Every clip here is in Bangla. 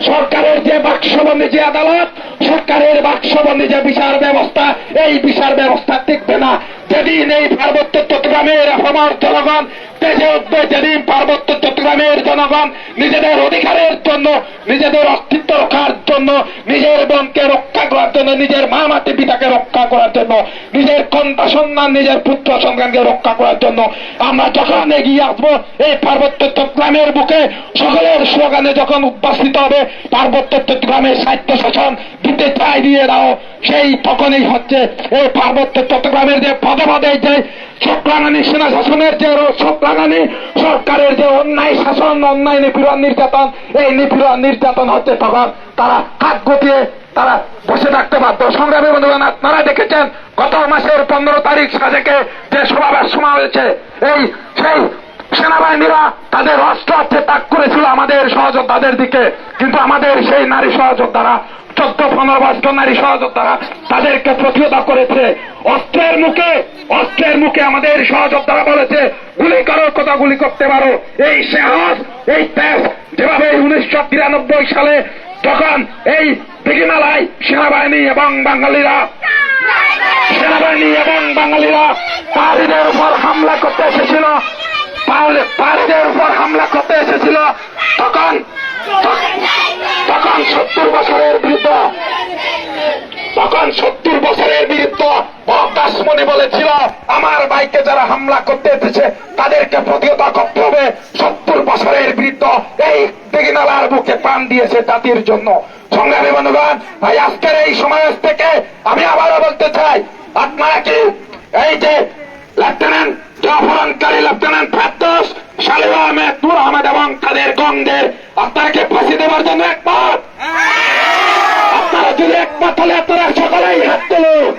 সরকারের যে বাক্সবন্দী যে আদালত, সরকারের বাক্সবন্দী যে বিচার ব্যবস্থা, এই বিচার ব্যবস্থা টিকবে না। যেদিন এই পার্বত্য চট্টগ্রামের আমার জনগণ তেজে উঠবে যেদিন পার্বত্য চট্টগ্রামের জনগণ নিজেদের অধিকারের জন্য, নিজেদের অস্তিত্ব রক্ষার জন্য, নিজের বোনকে রক্ষা করার জন্য, নিজের মা মাটি পিতাকে রক্ষা করার জন্য, নিজের কন্যা সন্তান, নিজের পুত্র সন্তানকে রক্ষা করার জন্য, আমরা যখন এগিয়ে আসব, এই পার্বত্য চট্টগ্রামের বুকে সকলের স্লোগানে যখন উদ্ভাসিত হবে, পার্বত্য চট্টগ্রামের সাহিত্য শাসন দিতে চাই দিয়ে দাও, সেই তখনই হচ্ছে এই পার্বত্য চট্টগ্রামের যে পদে পদে যে চক্রানানি সেনা শাসনের যে চক্রানানি সরকারের যে অন্যায় শাসন, অন্যায় নিপীড়ন নির্যাতন, এই নিপীড়ন নির্যাতন হচ্ছে তখন তারা হাত গতিয়ে তারা বসে থাকতে বাধ্য। সংগ্রামী বন্ধুগণ, আপনারা দেখেছেন, গত মাসের পনেরো তারিখ সাজেকে যে সমাবেশ সমা হয়েছে, এই সেই সেনাবাহিনীরা তাদের অস্ত্র হচ্ছে তাক করেছিল আমাদের সহযোদ্ধাদের দিকে। কিন্তু আমাদের সেই নারী সহযোদ্ধারা চোদ্দ পনেরো নারী সহযোদ্ধারা তাদেরকে প্রতিহত করেছে। অস্ত্রের মুখে অস্ত্রের মুখে আমাদের সহযোদ্ধারা বলেছে, গুলি করো, কথা গুলি করতে পারো। এই সাহস, এই ত্যাগ, যেভাবে উনিশশো তিরানব্বই সালে তখন এই দিঘিনালায় সেনাবাহিনী এবং বাঙালিরা, সেনাবাহিনী এবং বাঙালিরা পাহাড়িদের উপর হামলা করতে এসেছিল পাহাড়িদের উপর হামলা করতে এসেছিল, তখন সত্তর বছরের বৃদ্ধ। তখন সত্তর বছরের বিরুদ্ধে দাসমণি বলেছিল, আমার বাইকে যারা হামলা করতে এসেছে, তাদেরকে প্রতিহত করতে হবে। সত্তর বছরের বৃদ্ধ এই দিঘিনালার বুকে প্রাণ দিয়েছে জাতির জন্য। সংগ্রামী বন্ধুগণ, ভাই, আজকের এই সমাজ থেকে আমি আবারও বলতে চাই, আপনারা কি এই যে লেফটেন্যান্ট অপহরণকারী লেফটেন্যান্ট ফেরদোস শালিম আহমেদ নূর আহমেদ এবং তাদের গঙ্গদের আপনারা কি ফাঁসি দেওয়ার জন্য একমত? একমত হলে আপনারা সকলেই হাত তুলুন।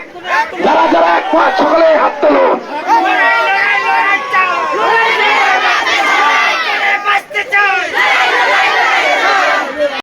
যারা যারা একমত সকলে